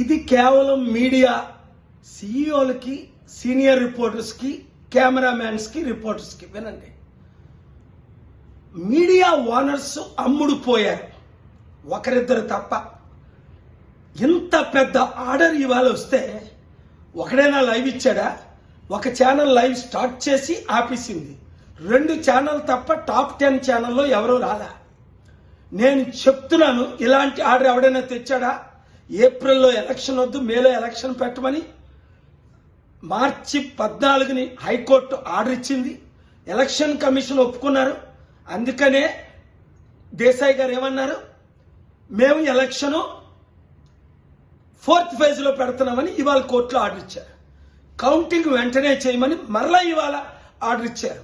ఇది కేవలం media సీఈఓలకి senior రిపోర్టర్స్కి కెమెరామ్యాన్స్కి రిపోర్టర్స్కి వినండి. మీడియా ఓనర్స్ అమ్ముడు పోయారు ఒకరిద్దరు తప్ప. ఇంత పెద్ద ఆర్డర్ ఇవాళ వస్తే ఒకడైనా లైవ్ ఇచ్చాడా? ఒక ఛానల్ లైవ్ స్టార్ట్ చేసి ఆపేసింది. రెండు ఛానల్ తప్ప టాప్ టెన్ ఛానల్లో ఎవరూ రాలా. నేను చెప్తున్నాను ఇలాంటి ఆర్డర్ ఎవడైనా తెచ్చాడా? ఏప్రిల్లో ఎలక్షన్ వద్దు మేలో ఎలక్షన్ పెట్టమని మార్చి పద్నాలుగుని హైకోర్టు ఆర్డర్ ఇచ్చింది. ఎలక్షన్ కమిషన్ ఒప్పుకున్నారు. అందుకనే దేశాయ్ గారు ఏమన్నారు? మేము ఎలక్షను ఫోర్త్ ఫేజ్లో పెడుతున్నామని ఇవాళ కోర్టులో ఆర్డర్ ఇచ్చారు. కౌంటింగ్ వెంటనే చేయమని మరలా ఇవాళ ఆర్డర్ ఇచ్చారు.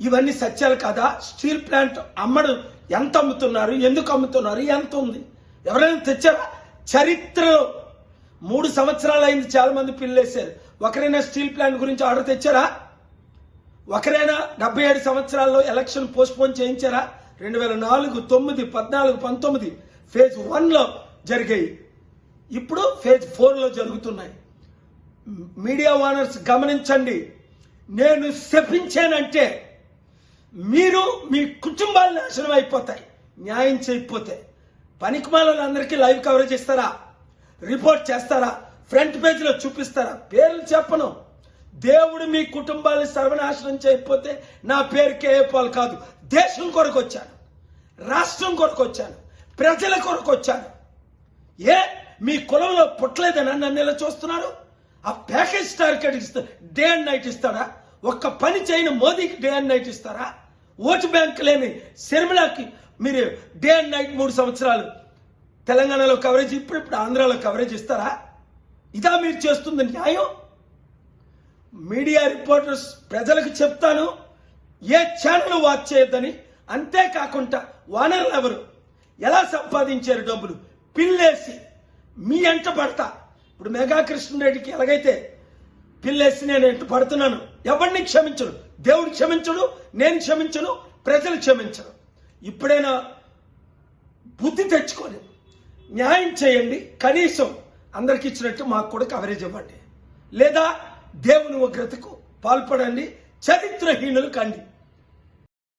ఇవన్నీ సత్యాలు కదా? స్టీల్ ప్లాంట్ అమ్మడు ఎంత అమ్ముతున్నారు? ఎందుకు అమ్ముతున్నారు? ఎంత ఉంది? ఎవరైనా తెచ్చారా? చరిత్రలో మూడు సంవత్సరాలు అయింది చాలా మంది పిల్లేశారు. ఒకరైనా స్టీల్ ప్లాంట్ గురించి ఆర్డర్ తెచ్చారా? ఒకరైనా డెబ్బై ఏడు సంవత్సరాల్లో ఎలక్షన్ పోస్ట్పోన్ చేయించారా? రెండు వేల నాలుగు తొమ్మిది పద్నాలుగు పంతొమ్మిది ఫేజ్ వన్లో జరిగాయి. ఇప్పుడు ఫేజ్ ఫోర్లో జరుగుతున్నాయి. మీడియా ఓనర్స్ గమనించండి. నేను శపించానంటే మీరు మీ కుటుంబాలు నాశనం అయిపోతాయి న్యాయం చేయకపోతే. పనికిమాలందరికీ లైవ్ కవరేజ్ ఇస్తారా? రిపోర్ట్ చేస్తారా? ఫ్రంట్ పేజీలో చూపిస్తారా? పేర్లు చెప్పను. దేవుడు మీ కుటుంబాన్ని సర్వనాశనం చేయకపోతే నా పేరు కేఏపాల్ కాదు. దేశం కొరకు వచ్చాను రాష్ట్రం కొరకు వచ్చాను ప్రజల కొరకు వచ్చాను ఏ? మీ కులంలో పుట్టలేదని నన్ను ఇలా చూస్తున్నారు? ఆ ప్యాకేజ్ టార్గెట్ ఇస్తా డే అండ్ నైట్ ఇస్తాడా? ఒక్క పని చేయని మోదీకి డే అండ్ నైట్ ఇస్తారా? ఓటు బ్యాంక్ లేని శర్మిలాకి మీరు డే అండ్ నైట్ మూడు సంవత్సరాలు తెలంగాణలో కవరేజ్ ఇప్పుడు ఇప్పుడు ఆంధ్రాలో కవరేజ్ ఇస్తారా? ఇదా మీరు చేస్తుంది న్యాయం? మీడియా రిపోర్టర్స్ ప్రజలకు చెప్తాను ఏ ఛానల్ వాచ్ చేయొద్దని. అంతేకాకుండా వానర్లు ఎవరు? ఎలా సంపాదించారు డబ్బులు? పిల్లేసి మీ ఎంట పడతా. ఇప్పుడు మెగా కృష్ణరెడ్డికి ఎలాగైతే పిల్లేసి నేను ఎంట పడుతున్నాను ఎవరిని క్షమించడు దేవుడు క్షమించడు నేను క్షమించను ప్రజలు క్షమించరు. ఇప్పుడైనా బుద్ధి తెచ్చుకొని న్యాయం చేయండి. కనీసం అందరికి ఇచ్చినట్టు మాకు కూడా కవరేజ్ ఇవ్వండి. లేదా దేవుని ఉగ్రతకు పాల్పడండి. చరిత్రహీనులు కండి